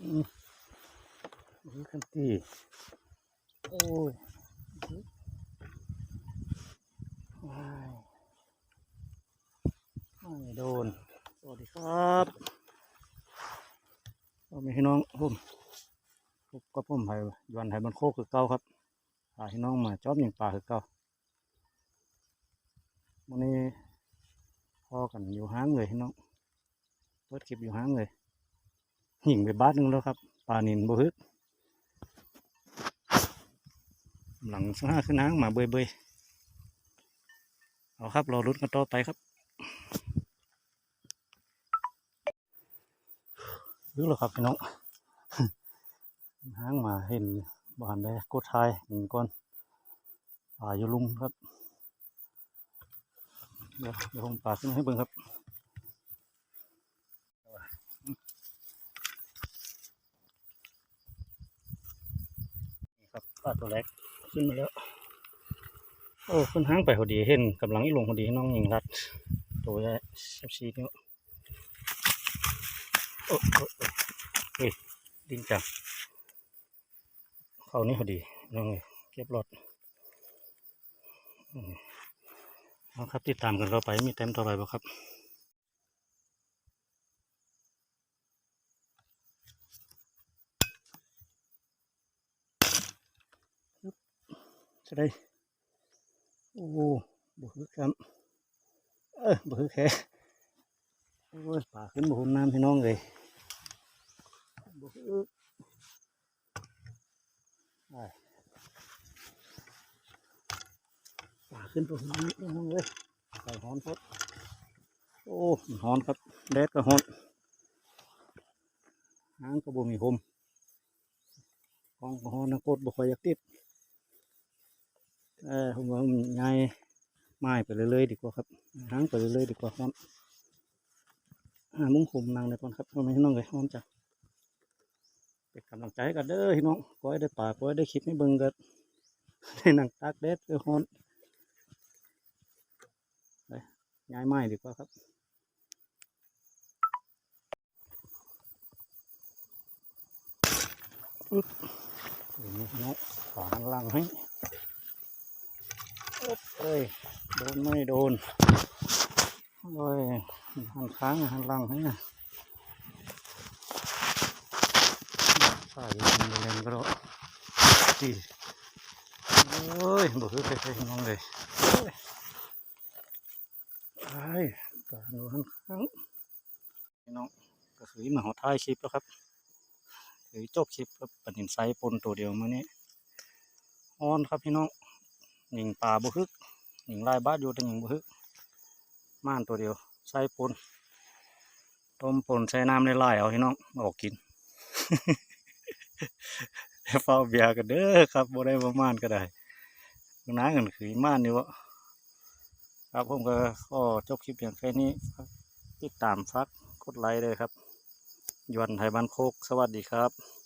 มนี่คันตีโอ้ยว้ายไม่โดน สวัสดีครับพ่อแม่พี่น้องผมพบกับผมไผ่ยวนไผ่บนโคกคือเก่าครับพาพี่น้องมาจอบอย่างป่าคือเก่าวันนี้พอกันอยู่ห้างเลยพี่น้องเปิดคลิปอยู่ห้างเลย หิ่งไปบ้านหนึงแล้วครับปลานินบ่ฮึกหลังห้าขึ้นห้างมาเบยเบยๆเอาครับรอรุ้นกันต่อไปครับรู้หรอครับพี่น้องห้างมาเห็นบ้านได้กดทายหนึ่งก้อนป่าอยู่ลุมครับ เดี๋ยวเดี๋ยวผมป่าขึ้นให้เบิ่งครับ นี่ครับ ปลาตัวแรกขึ้นมาแล้ว โอ้ขึ้นห้างไปพอดีเห็นกำลังอีลงพอดีน้องยิงรัด ตัวใหญ่สิบสี่นิ้วโอ้โอ้โอ้เฮ้ยดินจังเข้านี่พอดีน้องเก็บรถอืมเอาครับติดตามกันต่อไปมีเต็มต่อไปบ่ครับ จะได้โอ้บุคือครับเออบุคือแค่โอ้ยป่าขึ้นบุคุน้ำพี่น้องเลยบุคือได้ป่าขึ้นบุคุน้ำพี่น้องเลยใส่หอนพดโอ้หอนครับแดดก็หอนหางก็บ่มีคมกองก็หอนนะโคตรบ่คอยอยากติด เออผมว่ามันง่ายไม้ไปเรื่อยๆดีกว่าครับหางไปเรื่อยๆดีกว่าครับหามุ้งคุมนางเลยก่อนครับทำไมน้องเลยหอมจังเป็นกำลังใจกันเด้อพี่น้องก้อยได้ป่าก้อยได้คลิปให้เบิ่งกันได้นั่งตากแดดเออฮอนไปย้ายไม้ดีกว่าครับปึ๊บนี่พี่น้องฝาข้างล่างให้ เอ้ยโดนไม่โดนโอ้ยหันค้างหันหลังให้นะใส่ยิงแรงก็ได้จีโอ้ยบ่คือใครๆน้องเลยโอ้ยไอ้การดูหันค้างพี่น้องก็คือมาหอท้ายคลิปแล้วครับคือจบคลิปครับปันหินไซปนตัวเดียวมานี้ออนครับพี่น้อง หนิงป่าบุฮึกหนิงลายบ้านอยู่แต่หนิงบุฮึกม่านตัวเดียวใส่ปนต้มปนใส่น้ำในลายเอาให้น้องมาออกกินเฝ้าเบียกันเด้อครับบ่ได้ประมาณก็ได้น้าเงินคือม่านนี่วะครับผมก็ขอจบคลิปเพียงแค่นี้ติดตามฟักกดไลค์เลยครับยวนไทยบ้านโคกสวัสดีครับ